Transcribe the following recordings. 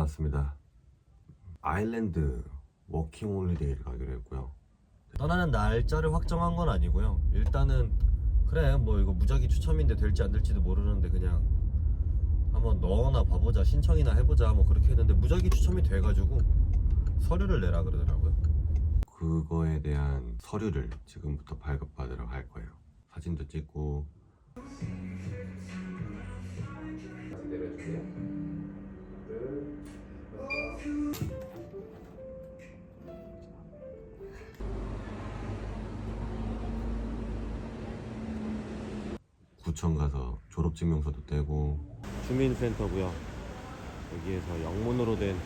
왔습니다. 아일랜드 워킹 홀리데이를 가기로 했고요. 떠나는 날짜를 확정한 건 아니고요. 일단은 그래 뭐 이거 무작위 추첨인데 될지 안 될지도 모르는데 그냥 한번 넣어나 봐보자 신청이나 해보자 뭐 그렇게 했는데 무작위 추첨이 돼가지고 서류를 내라 그러더라고요. 그거에 대한 서류를 지금부터 발급받으러 갈 거예요. 사진도 찍고 구청 가서 졸업증명서도 떼고 주민센터고요. 여기에서 영문으로 된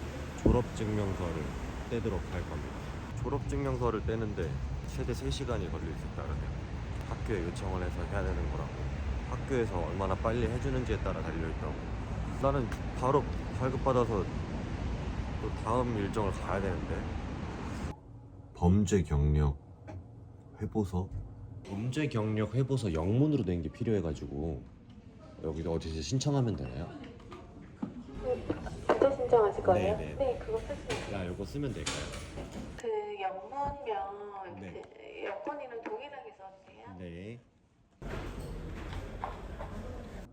졸업증명서를 떼도록 할 겁니다. 졸업증명서를 떼는데 최대 3시간이 걸릴 수 있다 그러네요. 학교에 요청을 해서 해야 되는 거라고 학교에서 얼마나 빨리 해주는지에 따라 달려있다고 나는 바로 발급받아서 또 다음 일정을 가야 되는데 범죄 경력 회보서 범죄 경력 회보서 영문으로 된 게 필요해가지고 여기 어디서 신청하면 되나요? 부자 신청하실 거예요? 네, 네. 네, 그거 쓰시면 돼요. 야 이거 쓰면 될까요? 그 영문명 네. 그 여권이랑 동일하게 써주세요. 네.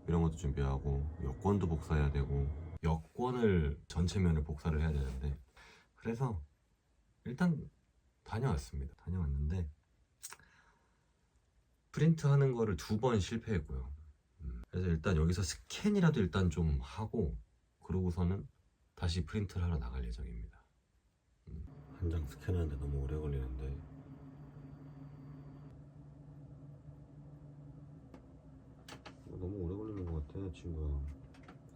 이런 것도 준비하고 여권도 복사해야 되고 여권을 전체면을 복사를 해야 되는데 그래서 일단 다녀왔습니다. 다녀왔는데 프린트 하는 거를 두 번 실패했고요. 음, 그래서 일단 여기서 스캔이라도 일단 좀 하고 그러고서는 다시 프린트를 하러 나갈 예정입니다. 음, 한장 스캔하는데 너무 오래 걸리는데 어, 너무 오래 걸리는 것 같아 친구야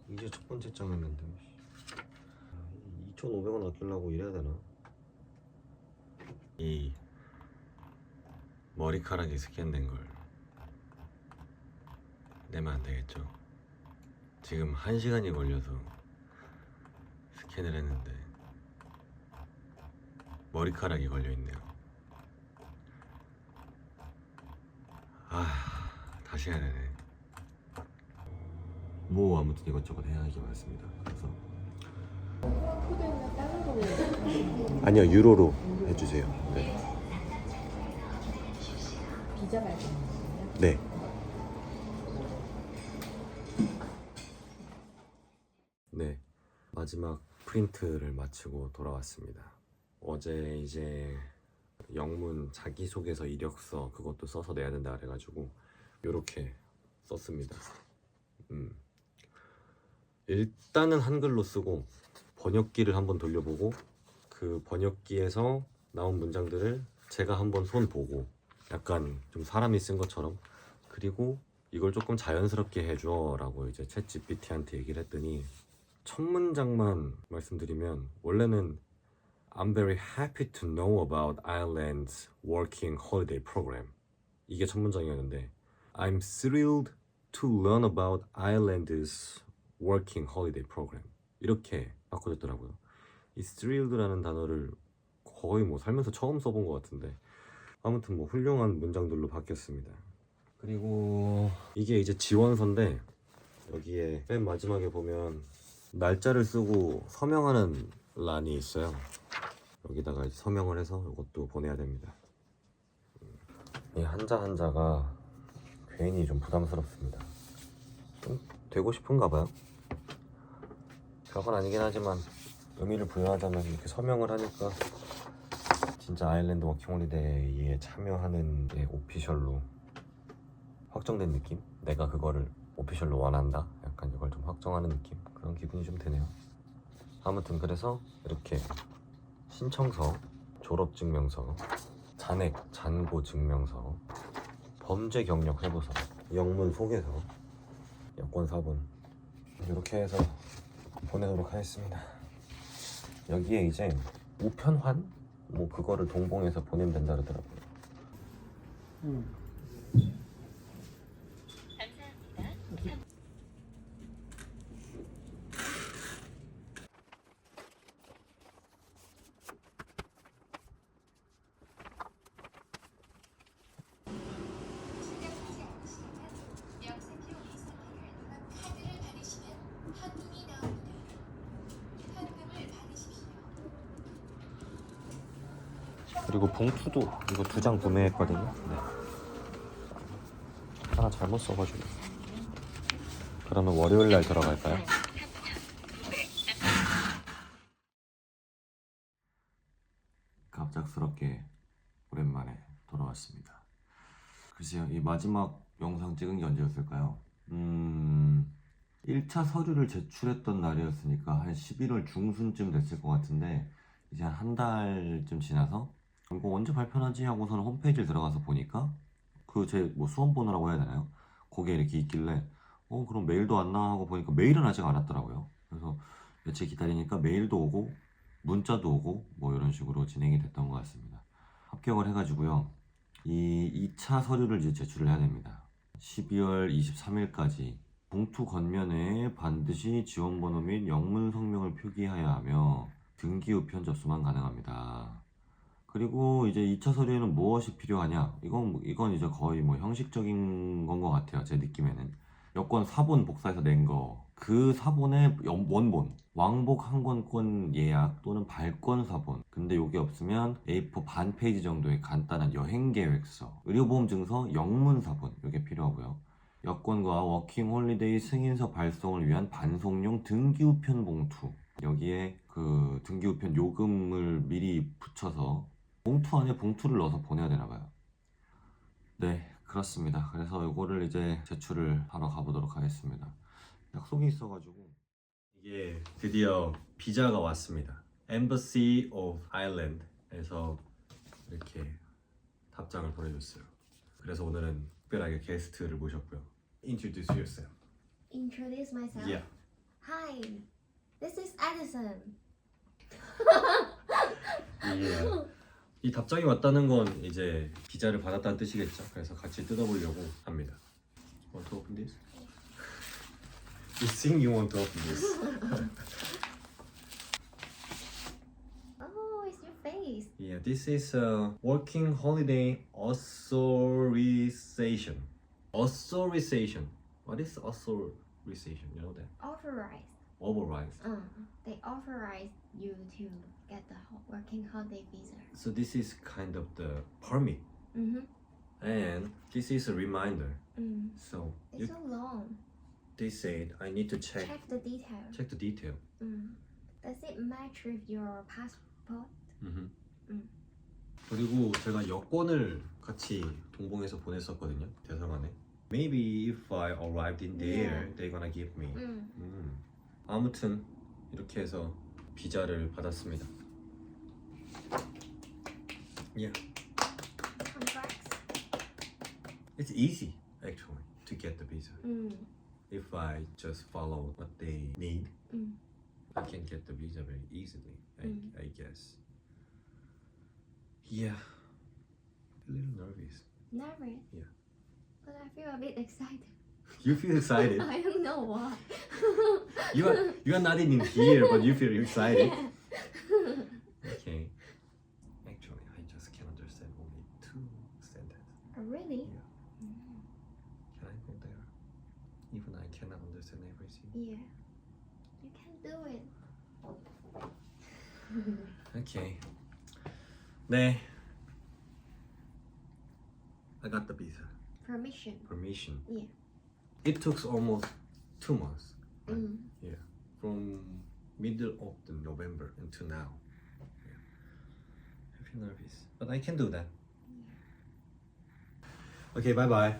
이제 첫 번째 장 했는데 2,500원 아끼려고 이래야 되나? 이 머리카락이 스캔된 걸 내면 안 되겠죠? 지금 한 시간이 걸려서 스캔을 했는데 머리카락이 걸려 있네요. 아 다시 해야 되네 뭐 아무튼 이것저것 해야 하기 많습니다. 그래서 아니요 유로로 해주세요. 네. 비자 발급이에요. 네. 네. 마지막 프린트를 마치고 돌아왔습니다. 어제 이제 영문 자기소개서 이력서 그것도 써서 내야 된다 그래가지고 이렇게 썼습니다. 음. 일단은 한글로 쓰고 번역기를 한번 돌려보고 그 번역기에서 나온 문장들을 제가 한번 손 보고 약간 좀 사람이 쓴 것처럼 그리고 이걸 조금 자연스럽게 해줘라고 이제 챗 GPT한테 얘기를 했더니 첫 문장만 말씀드리면 원래는 I'm very happy to know about Ireland's working holiday program. 이게 첫 문장이었는데 I'm thrilled to learn about Ireland's working holiday program 이렇게 바꿔줬더라고요. 이 thrilled라는 단어를 거의 뭐 살면서 처음 써본 것 같은데 아무튼 뭐 훌륭한 문장들로 바뀌었습니다. 그리고 이게 이제 지원서인데 여기에 맨 마지막에 보면 날짜를 쓰고 서명하는 란이 있어요. 여기다가 서명을 해서 이것도 보내야 됩니다. 이 한자 한자가 괜히 좀 부담스럽습니다. 좀 되고 싶은가 봐요. 별건 아니긴 하지만 의미를 부여하자면 이렇게 서명을 하니까 진짜 아일랜드 워킹 홀리데이에 참여하는 게 오피셜로 확정된 느낌? 내가 그거를 오피셜로 원한다? 약간 이걸 좀 확정하는 느낌? 그런 기분이 좀 드네요. 아무튼 그래서 이렇게 신청서, 졸업증명서, 잔액, 잔고 증명서, 범죄 경력 회보서, 영문 소개서, 여권 사본 이렇게 해서 보내도록 하겠습니다. 여기에 이제 우편환 뭐 그거를 동봉해서 보내면 된다 그러더라고요. 카드를 받으시면 현금이 나옵니다. 현금 그리고 봉투도 이거 두 장 구매했거든요. 네. 하나 잘못 써가지고. 그러면 월요일 날 들어갈까요? 갑작스럽게 오랜만에 돌아왔습니다. 글쎄요, 이 마지막 영상 찍은 게 언제였을까요? 음, 1차 서류를 제출했던 날이었으니까 한 11월 중순쯤 됐을 것 같은데, 이제 한 달쯤 지나서, 이거 언제 발표하지 하고서는 홈페이지를 들어가서 보니까, 그 제 뭐 수험 번호라고 해야 되나요? 거기에 이렇게 있길래, 어, 그럼 메일도 안나 하고 보니까 메일은 아직 안 왔더라고요. 그래서 며칠 기다리니까 메일도 오고, 문자도 오고, 뭐 이런 식으로 진행이 됐던 것 같습니다. 합격을 해가지고요. 이 2차 서류를 이제 제출을 해야 됩니다. 12월 23일까지 봉투 겉면에 반드시 지원번호 및 영문 성명을 표기하여야 하며 등기 우편 접수만 가능합니다. 그리고 이제 2차 서류에는 무엇이 필요하냐? 이건 뭐- 이건 이제 거의 뭐 형식적인 건 것 같아요. 제 느낌에는 여권 사본 복사해서 낸 거. 그 사본의 연- 원본, 왕복 항공권 예약 또는 발권 사본. 근데 이게 없으면 A4 반 페이지 정도의 간단한 여행 계획서, 의료보험 증서, 영문 사본 이게 필요하고요. 여권과 워킹 홀리데이 승인서 발송을 위한 반송용 등기우편 봉투. 여기에 그 등기우편 요금을 미리 붙여서 봉투 안에 봉투를 넣어서 보내야 되나 봐요. 네, 그렇습니다. 그래서 이거를 이제 제출을 하러 가보도록 하겠습니다. 약속이 있어가지고 이게 드디어 비자가 왔습니다. Embassy of Ireland에서 이렇게 답장을 보내줬어요. 그래서 오늘은 특별하게 게스트를 모셨고요. Introduce yourself. introduce myself. Yeah. Hi, this is Edison. 이, 이 답장이 왔다는 건 이제 비자를 받았다는 뜻이겠죠. 그래서 같이 뜯어보려고 합니다. Want to open this? You think you want to open this? Oh, it's your face. Yeah, this is a working holiday authorization. Authorization. What is authorization? You know that? Authorized. Authorized. Uh, they authorize you to get the ho- working holiday visa. So this is kind of the permit, Mm-hmm. and this is a reminder. Mm. So It's you, so long. they said I need to check Check the details. check the detail. Mm. Does it match with your passport? 음. 음. 그리고 제가 여권을 같이 동봉해서 보냈었거든요 대사관에. Maybe if I arrived in there, Yeah. they're gonna give me. Mm. 음. 아무튼 이렇게 해서 비자를 받았습니다. Yeah, Congrats. it's easy actually to get the visa. Mm. If I just follow what they need, Mm. I can get the visa very easily. I, Mm. I guess. Yeah, a little nervous. Nervous. Yeah. But I feel a bit excited. You feel excited. I don't know why. you are you are not even here, but you feel excited. Okay. Actually, I just can understand only two sentences. Oh, really? Yeah. Mm-hmm. Can I go there? Even I cannot understand everything. Yeah. You can do it. Okay. 네. I got the visa Permission. permission. Yeah. It took almost two months. right? Mm. Yeah. From middle of the November until now. Yeah. I feel nervous, but I can do that. Okay. Bye bye.